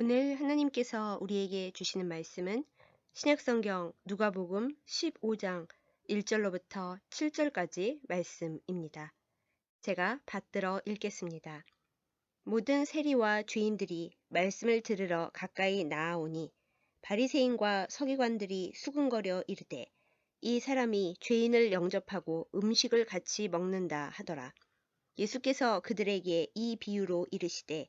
오늘 하나님께서 우리에게 주시는 말씀은 신약성경 누가복음 15장 1절로부터 7절까지 말씀입니다. 제가 받들어 읽겠습니다. 모든 세리와 죄인들이 말씀을 들으러 가까이 나아오니 바리새인과 서기관들이 수군거려 이르되 이 사람이 죄인을 영접하고 음식을 같이 먹는다 하더라. 예수께서 그들에게 이 비유로 이르시되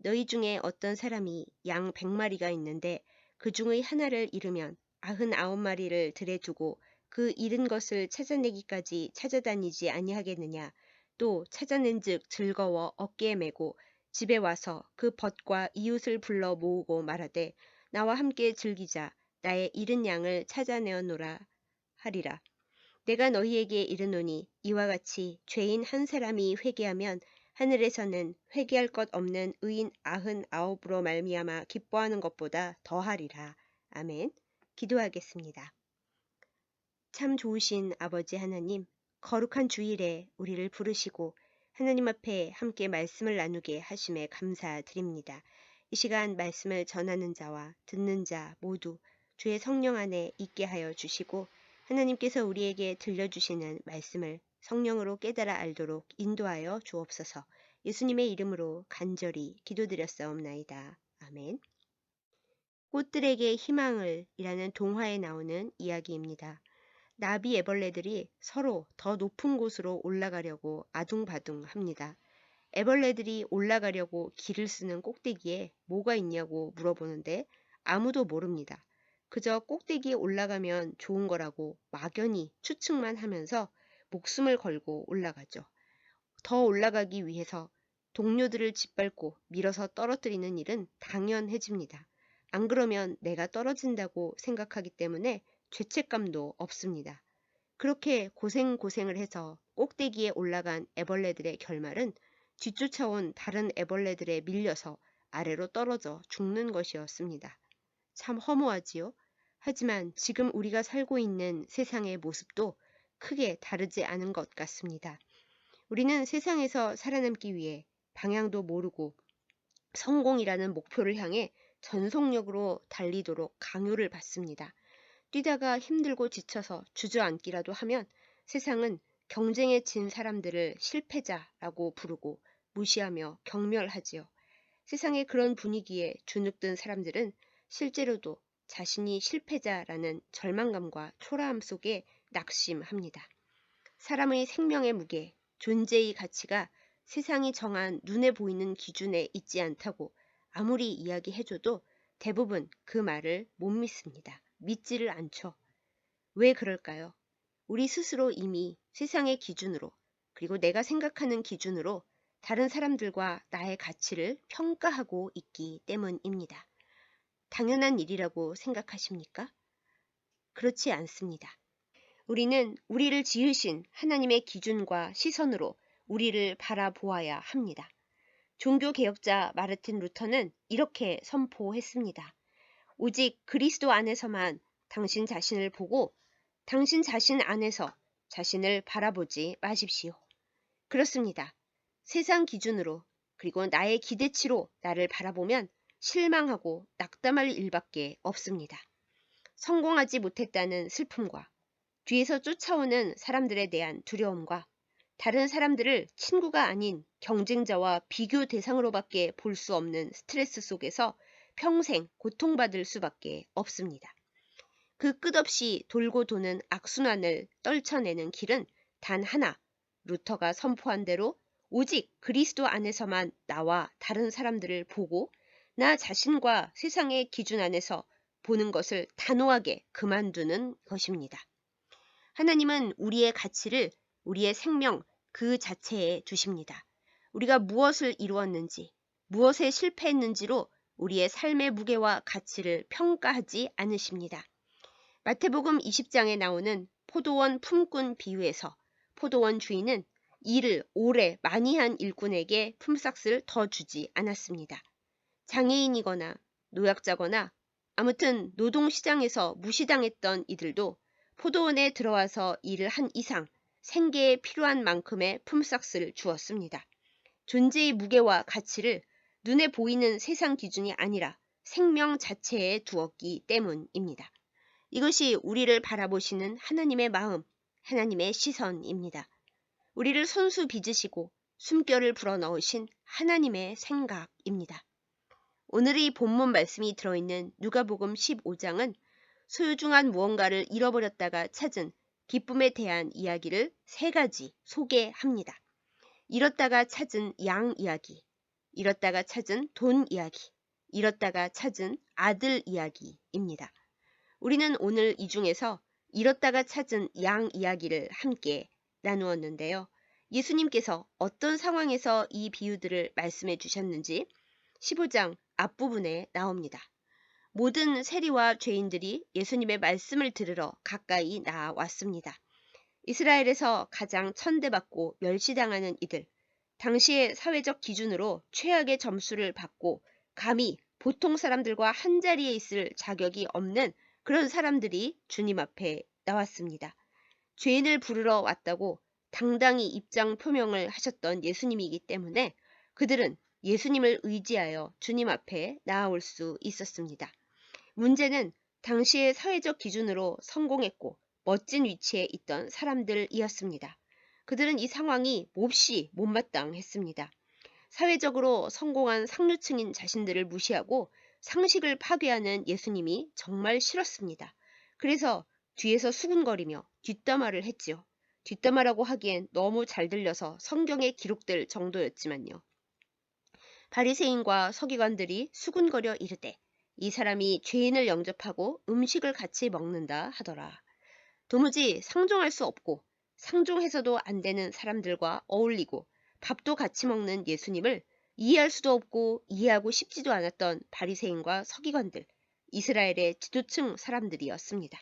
너희 중에 어떤 사람이 양 백마리가 있는데 그 중의 하나를 잃으면 아흔 아홉 마리를 들에 두고 그 잃은 것을 찾아내기까지 찾아다니지 아니하겠느냐? 또 찾아낸즉 즐거워 어깨에 메고 집에 와서 그 벗과 이웃을 불러 모으고 말하되 나와 함께 즐기자. 나의 잃은 양을 찾아내어노라. 하리라 내가 너희에게 이르노니 이와 같이 죄인 한 사람이 회개하면 하늘에서는 회개할 것 없는 의인 아흔 아홉으로 말미암아 기뻐하는 것보다 더하리라. 아멘. 기도하겠습니다. 참 좋으신 아버지 하나님, 거룩한 주일에 우리를 부르시고 하나님 앞에 함께 말씀을 나누게 하심에 감사드립니다. 이 시간 말씀을 전하는 자와 듣는 자 모두 주의 성령 안에 있게 하여 주시고 하나님께서 우리에게 들려주시는 말씀을 성령으로 깨달아 알도록 인도하여 주옵소서. 예수님의 이름으로 간절히 기도드렸사옵나이다. 아멘. 꽃들에게 희망을 이라는 동화에 나오는 이야기입니다. 나비 애벌레들이 서로 더 높은 곳으로 올라가려고 아둥바둥 합니다. 애벌레들이 올라가려고 길을 쓰는 꼭대기에 뭐가 있냐고 물어보는데 아무도 모릅니다. 그저 꼭대기에 올라가면 좋은 거라고 막연히 추측만 하면서 목숨을 걸고 올라가죠. 더 올라가기 위해서 동료들을 짓밟고 밀어서 떨어뜨리는 일은 당연해집니다. 안 그러면 내가 떨어진다고 생각하기 때문에 죄책감도 없습니다. 그렇게 고생고생을 해서 꼭대기에 올라간 애벌레들의 결말은 뒤쫓아온 다른 애벌레들에 밀려서 아래로 떨어져 죽는 것이었습니다. 참 허무하지요? 하지만 지금 우리가 살고 있는 세상의 모습도 크게 다르지 않은 것 같습니다. 우리는 세상에서 살아남기 위해 방향도 모르고 성공이라는 목표를 향해 전속력으로 달리도록 강요를 받습니다. 뛰다가 힘들고 지쳐서 주저앉기라도 하면 세상은 경쟁에 진 사람들을 실패자라고 부르고 무시하며 경멸하지요. 세상의 그런 분위기에 주눅든 사람들은 실제로도 자신이 실패자라는 절망감과 초라함 속에 낙심합니다. 사람의 생명의 무게, 존재의 가치가 세상이 정한 눈에 보이는 기준에 있지 않다고 아무리 이야기해줘도 대부분 그 말을 못 믿습니다. 믿지를 않죠. 왜 그럴까요? 우리 스스로 이미 세상의 기준으로 그리고 내가 생각하는 기준으로 다른 사람들과 나의 가치를 평가하고 있기 때문입니다. 당연한 일이라고 생각하십니까? 그렇지 않습니다. 우리는 우리를 지으신 하나님의 기준과 시선으로 우리를 바라보아야 합니다. 종교개혁자 마르틴 루터는 이렇게 선포했습니다. 오직 그리스도 안에서만 당신 자신을 보고 당신 자신 안에서 자신을 바라보지 마십시오. 그렇습니다. 세상 기준으로 그리고 나의 기대치로 나를 바라보면 실망하고 낙담할 일밖에 없습니다. 성공하지 못했다는 슬픔과 뒤에서 쫓아오는 사람들에 대한 두려움과 다른 사람들을 친구가 아닌 경쟁자와 비교 대상으로밖에 볼 수 없는 스트레스 속에서 평생 고통받을 수밖에 없습니다. 그 끝없이 돌고 도는 악순환을 떨쳐내는 길은 단 하나, 루터가 선포한 대로 오직 그리스도 안에서만 나와 다른 사람들을 보고 나 자신과 세상의 기준 안에서 보는 것을 단호하게 그만두는 것입니다. 하나님은 우리의 가치를 우리의 생명 그 자체에 두십니다. 우리가 무엇을 이루었는지, 무엇에 실패했는지로 우리의 삶의 무게와 가치를 평가하지 않으십니다. 마태복음 20장에 나오는 포도원 품꾼 비유에서 포도원 주인은 일을 오래 많이 한 일꾼에게 품삯을 더 주지 않았습니다. 장애인이거나 노약자거나 아무튼 노동시장에서 무시당했던 이들도 포도원에 들어와서 일을 한 이상 생계에 필요한 만큼의 품삯을 주었습니다. 존재의 무게와 가치를 눈에 보이는 세상 기준이 아니라 생명 자체에 두었기 때문입니다. 이것이 우리를 바라보시는 하나님의 마음, 하나님의 시선입니다. 우리를 손수 빚으시고 숨결을 불어넣으신 하나님의 생각입니다. 오늘 이 본문 말씀이 들어있는 누가복음 15장은 소유중한 무언가를 잃어버렸다가 찾은 기쁨에 대한 이야기를 세 가지 소개합니다. 잃었다가 찾은 양 이야기, 잃었다가 찾은 돈 이야기, 잃었다가 찾은 아들 이야기입니다. 우리는 오늘 이 중에서 잃었다가 찾은 양 이야기를 함께 나누었는데요. 예수님께서 어떤 상황에서 이 비유들을 말씀해 주셨는지 15장 앞부분에 나옵니다. 모든 세리와 죄인들이 예수님의 말씀을 들으러 가까이 나왔습니다. 이스라엘에서 가장 천대받고 멸시당하는 이들, 당시의 사회적 기준으로 최악의 점수를 받고 감히 보통 사람들과 한 자리에 있을 자격이 없는 그런 사람들이 주님 앞에 나왔습니다. 죄인을 부르러 왔다고 당당히 입장 표명을 하셨던 예수님이기 때문에 그들은 예수님을 의지하여 주님 앞에 나아올 수 있었습니다. 문제는 당시의 사회적 기준으로 성공했고 멋진 위치에 있던 사람들이었습니다. 그들은 이 상황이 몹시 못마땅했습니다. 사회적으로 성공한 상류층인 자신들을 무시하고 상식을 파괴하는 예수님이 정말 싫었습니다. 그래서 뒤에서 수군거리며 뒷담화를 했지요. 뒷담화라고 하기엔 너무 잘 들려서 성경에 기록될 정도였지만요. 바리새인과 서기관들이 수군거려 이르되 이 사람이 죄인을 영접하고 음식을 같이 먹는다 하더라. 도무지 상종할 수 없고 상종해서도 안 되는 사람들과 어울리고 밥도 같이 먹는 예수님을 이해할 수도 없고 이해하고 싶지도 않았던 바리새인과 서기관들, 이스라엘의 지도층 사람들이었습니다.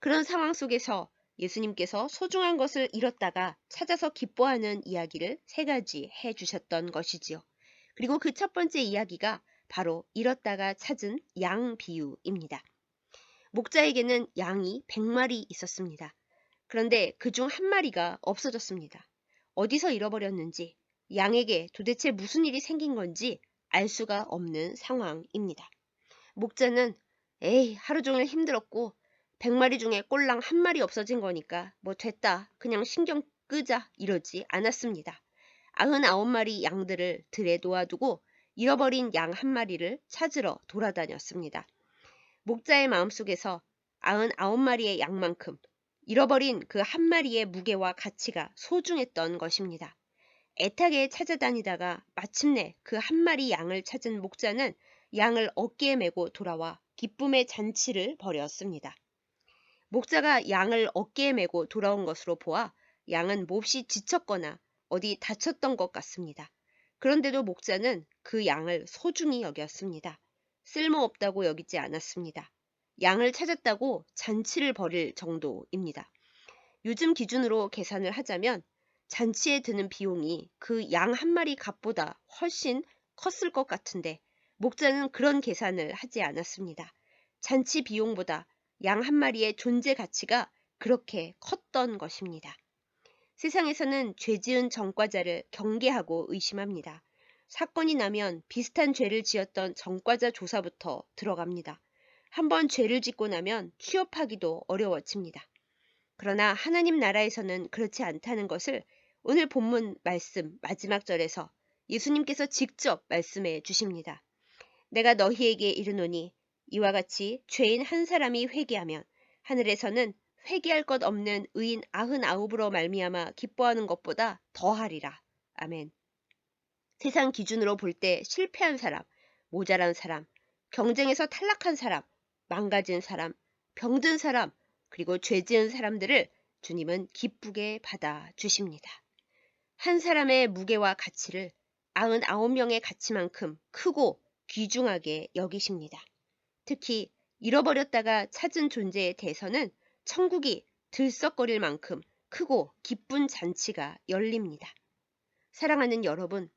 그런 상황 속에서 예수님께서 소중한 것을 잃었다가 찾아서 기뻐하는 이야기를 세 가지 해 주셨던 것이지요. 그리고 그 첫 번째 이야기가 바로 잃었다가 찾은 양 비유입니다. 목자에게는 양이 100마리 있었습니다. 그런데 그 중 한 마리가 없어졌습니다. 어디서 잃어버렸는지, 양에게 도대체 무슨 일이 생긴 건지 알 수가 없는 상황입니다. 목자는 에이, 하루 종일 힘들었고 100마리 중에 꼴랑 한 마리 없어진 거니까 뭐 됐다. 그냥 신경 끄자. 이러지 않았습니다. 99마리 양들을 들에 놓아두고 잃어버린 양 한 마리를 찾으러 돌아다녔습니다. 목자의 마음속에서 99마리의 양만큼 잃어버린 그 한 마리의 무게와 가치가 소중했던 것입니다. 애타게 찾아다니다가 마침내 그 한 마리 양을 찾은 목자는 양을 어깨에 메고 돌아와 기쁨의 잔치를 벌였습니다. 목자가 양을 어깨에 메고 돌아온 것으로 보아 양은 몹시 지쳤거나 어디 다쳤던 것 같습니다. 그런데도 목자는 그 양을 소중히 여겼습니다. 쓸모없다고 여기지 않았습니다. 양을 찾았다고 잔치를 벌일 정도입니다. 요즘 기준으로 계산을 하자면 잔치에 드는 비용이 그 양 한 마리 값보다 훨씬 컸을 것 같은데 목자는 그런 계산을 하지 않았습니다. 잔치 비용보다 양 한 마리의 존재 가치가 그렇게 컸던 것입니다. 세상에서는 죄 지은 전과자를 경계하고 의심합니다. 사건이 나면 비슷한 죄를 지었던 전과자 조사부터 들어갑니다. 한번 죄를 짓고 나면 취업하기도 어려워집니다. 그러나 하나님 나라에서는 그렇지 않다는 것을 오늘 본문 말씀 마지막 절에서 예수님께서 직접 말씀해 주십니다. 내가 너희에게 이르노니 이와 같이 죄인 한 사람이 회개하면 하늘에서는 회개할 것 없는 의인 아흔 아홉으로 말미암아 기뻐하는 것보다 더하리라. 아멘. 세상 기준으로 볼 때 실패한 사람, 모자란 사람, 경쟁에서 탈락한 사람, 망가진 사람, 병든 사람, 그리고 죄 지은 사람들을 주님은 기쁘게 받아 주십니다. 한 사람의 무게와 가치를 아흔 아홉 명의 가치만큼 크고 귀중하게 여기십니다. 특히 잃어버렸다가 찾은 존재에 대해서는 천국이 들썩거릴 만큼 크고 기쁜 잔치가 열립니다. 사랑하는 여러분,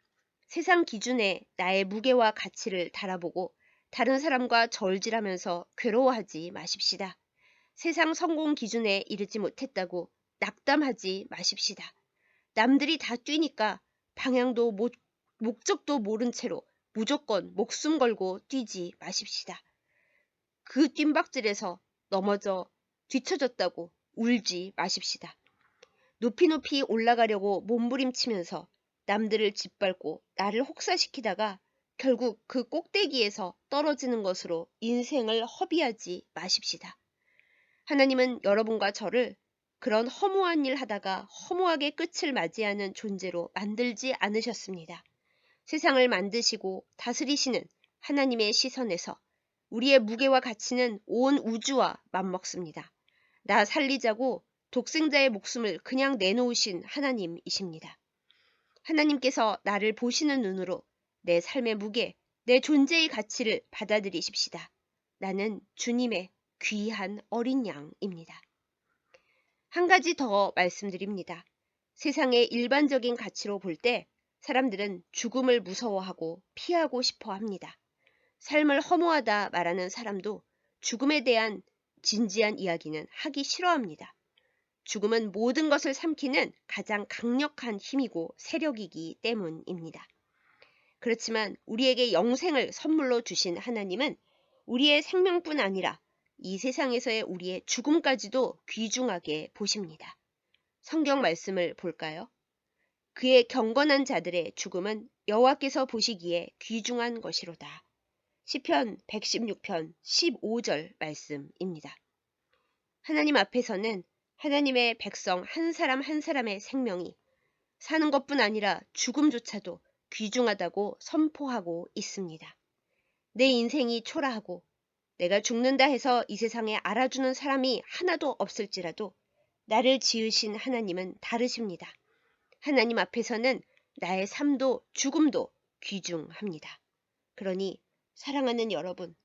세상 기준에 나의 무게와 가치를 달아보고 다른 사람과 절질하면서 괴로워하지 마십시다. 세상 성공 기준에 이르지 못했다고 낙담하지 마십시다. 남들이 다 뛰니까 방향도 못, 목적도 모른 채로 무조건 목숨 걸고 뛰지 마십시다. 그 뜀박질에서 넘어져 뒤처졌다고 울지 마십시다. 높이 높이 올라가려고 몸부림치면서 남들을 짓밟고 나를 혹사시키다가 결국 그 꼭대기에서 떨어지는 것으로 인생을 허비하지 마십시다. 하나님은 여러분과 저를 그런 허무한 일 하다가 허무하게 끝을 맞이하는 존재로 만들지 않으셨습니다. 세상을 만드시고 다스리시는 하나님의 시선에서 우리의 무게와 가치는 온 우주와 맞먹습니다. 나 살리자고 독생자의 목숨을 그냥 내놓으신 하나님이십니다. 하나님께서 나를 보시는 눈으로 내 삶의 무게, 내 존재의 가치를 받아들이십시다. 나는 주님의 귀한 어린 양입니다. 한 가지 더 말씀드립니다. 세상의 일반적인 가치로 볼 때 사람들은 죽음을 무서워하고 피하고 싶어 합니다. 삶을 허무하다 말하는 사람도 죽음에 대한 진지한 이야기는 하기 싫어합니다. 죽음은 모든 것을 삼키는 가장 강력한 힘이고 세력이기 때문입니다. 그렇지만 우리에게 영생을 선물로 주신 하나님은 우리의 생명뿐 아니라 이 세상에서의 우리의 죽음까지도 귀중하게 보십니다. 성경 말씀을 볼까요? 그의 경건한 자들의 죽음은 여호와께서 보시기에 귀중한 것이로다. 시편 116편 15절 말씀입니다. 하나님 앞에서는 하나님의 백성 한 사람 한 사람의 생명이 사는 것뿐 아니라 죽음조차도 귀중하다고 선포하고 있습니다. 내 인생이 초라하고 내가 죽는다 해서 이 세상에 알아주는 사람이 하나도 없을지라도 나를 지으신 하나님은 다르십니다. 하나님 앞에서는 나의 삶도 죽음도 귀중합니다. 그러니 사랑하는 여러분,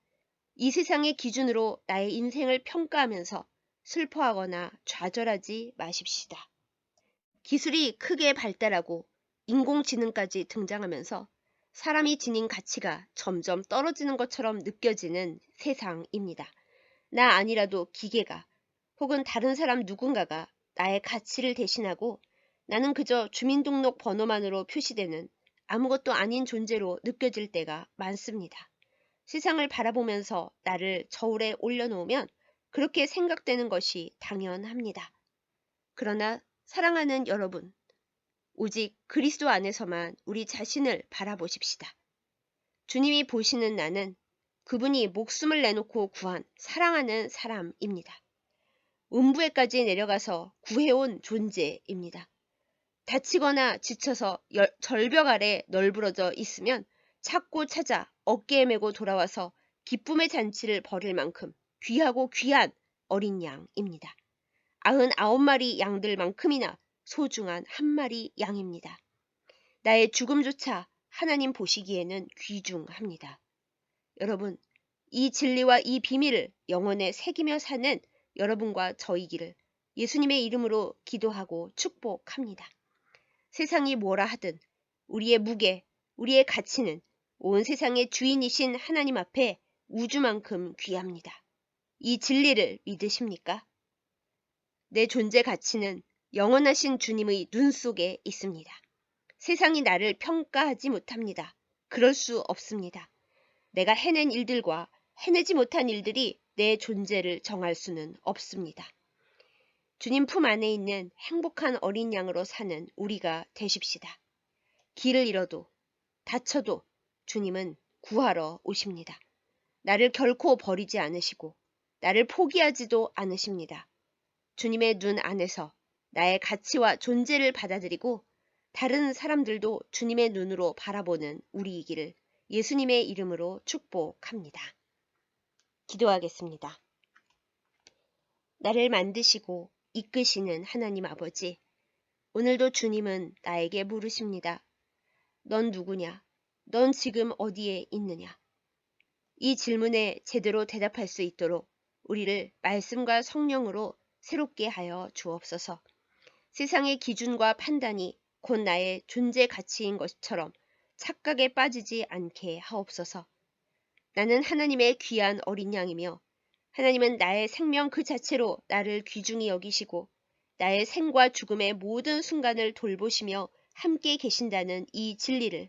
이 세상의 기준으로 나의 인생을 평가하면서 슬퍼하거나 좌절하지 마십시다. 기술이 크게 발달하고 인공지능까지 등장하면서 사람이 지닌 가치가 점점 떨어지는 것처럼 느껴지는 세상입니다. 나 아니라도 기계가 혹은 다른 사람 누군가가 나의 가치를 대신하고 나는 그저 주민등록 번호만으로 표시되는 아무것도 아닌 존재로 느껴질 때가 많습니다. 세상을 바라보면서 나를 저울에 올려놓으면 그렇게 생각되는 것이 당연합니다. 그러나 사랑하는 여러분, 오직 그리스도 안에서만 우리 자신을 바라보십시다. 주님이 보시는 나는 그분이 목숨을 내놓고 구한 사랑하는 사람입니다. 음부에까지 내려가서 구해온 존재입니다. 다치거나 지쳐서 열, 절벽 아래 널브러져 있으면 찾고 찾아 어깨에 메고 돌아와서 기쁨의 잔치를 벌일 만큼 귀하고 귀한 어린 양입니다. 아흔 아홉 마리 양들만큼이나 소중한 한 마리 양입니다. 나의 죽음조차 하나님 보시기에는 귀중합니다. 여러분, 이 진리와 이 비밀을 영혼에 새기며 사는 여러분과 저이기를 예수님의 이름으로 기도하고 축복합니다. 세상이 뭐라 하든 우리의 무게, 우리의 가치는 온 세상의 주인이신 하나님 앞에 우주만큼 귀합니다. 이 진리를 믿으십니까? 내 존재 가치는 영원하신 주님의 눈 속에 있습니다. 세상이 나를 평가하지 못합니다. 그럴 수 없습니다. 내가 해낸 일들과 해내지 못한 일들이 내 존재를 정할 수는 없습니다. 주님 품 안에 있는 행복한 어린 양으로 사는 우리가 되십시다. 길을 잃어도 다쳐도 주님은 구하러 오십니다. 나를 결코 버리지 않으시고 나를 포기하지도 않으십니다. 주님의 눈 안에서 나의 가치와 존재를 받아들이고 다른 사람들도 주님의 눈으로 바라보는 우리이기를 예수님의 이름으로 축복합니다. 기도하겠습니다. 나를 만드시고 이끄시는 하나님 아버지, 오늘도 주님은 나에게 물으십니다. 넌 누구냐? 넌 지금 어디에 있느냐? 이 질문에 제대로 대답할 수 있도록 우리를 말씀과 성령으로 새롭게 하여 주옵소서. 세상의 기준과 판단이 곧 나의 존재 가치인 것처럼 착각에 빠지지 않게 하옵소서. 나는 하나님의 귀한 어린 양이며 하나님은 나의 생명 그 자체로 나를 귀중히 여기시고 나의 생과 죽음의 모든 순간을 돌보시며 함께 계신다는 이 진리를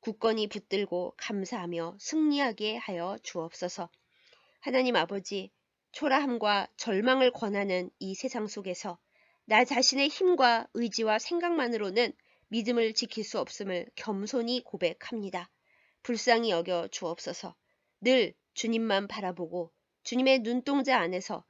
굳건히 붙들고 감사하며 승리하게 하여 주옵소서. 하나님 아버지, 초라함과 절망을 권하는 이 세상 속에서 나 자신의 힘과 의지와 생각만으로는 믿음을 지킬 수 없음을 겸손히 고백합니다. 불쌍히 여겨 주옵소서. 늘 주님만 바라보고 주님의 눈동자 안에서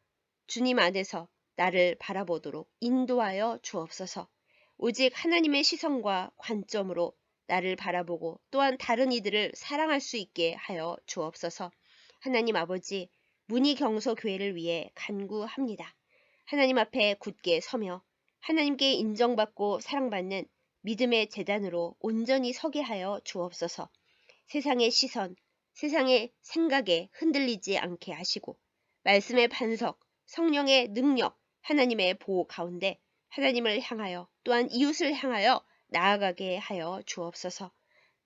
주님 안에서 나를 바라보도록 인도하여 주옵소서. 오직 하나님의 시선과 관점으로 나를 바라보고 또한 다른 이들을 사랑할 수 있게 하여 주옵소서. 하나님 아버지, 문희경서 교회를 위해 간구합니다. 하나님 앞에 굳게 서며 하나님께 인정받고 사랑받는 믿음의 재단으로 온전히 서게 하여 주옵소서. 세상의 시선, 세상의 생각에 흔들리지 않게 하시고 말씀의 반석, 성령의 능력, 하나님의 보호 가운데 하나님을 향하여 또한 이웃을 향하여 나아가게 하여 주옵소서.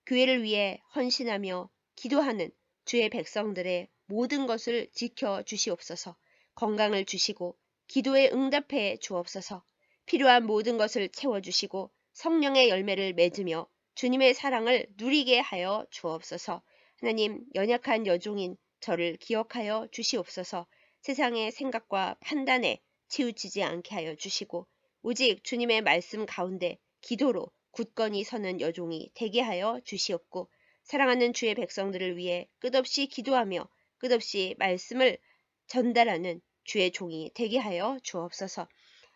교회를 위해 헌신하며 기도하는 주의 백성들의 모든 것을 지켜 주시옵소서. 건강을 주시고 기도에 응답해 주옵소서. 필요한 모든 것을 채워 주시고 성령의 열매를 맺으며 주님의 사랑을 누리게 하여 주옵소서. 하나님 연약한 여종인 저를 기억하여 주시옵소서. 세상의 생각과 판단에 치우치지 않게 하여 주시고 오직 주님의 말씀 가운데 기도로 굳건히 서는 여종이 되게 하여 주시옵고 사랑하는 주의 백성들을 위해 끝없이 기도하며 끝없이 말씀을 전달하는 주의 종이 되게 하여 주옵소서.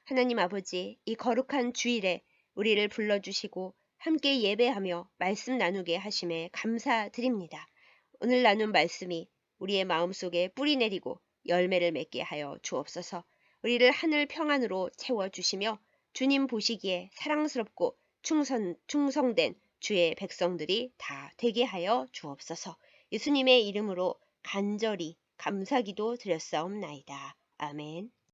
하나님 아버지, 이 거룩한 주일에 우리를 불러주시고 함께 예배하며 말씀 나누게 하심에 감사드립니다. 오늘 나눈 말씀이 우리의 마음속에 뿌리 내리고 열매를 맺게 하여 주옵소서. 우리를 하늘 평안으로 채워 주시며 주님 보시기에 사랑스럽고 충성, 충성된 주의 백성들이 다 되게 하여 주옵소서. 예수님의 이름으로 간절히 감사기도 드렸사옵나이다. 아멘.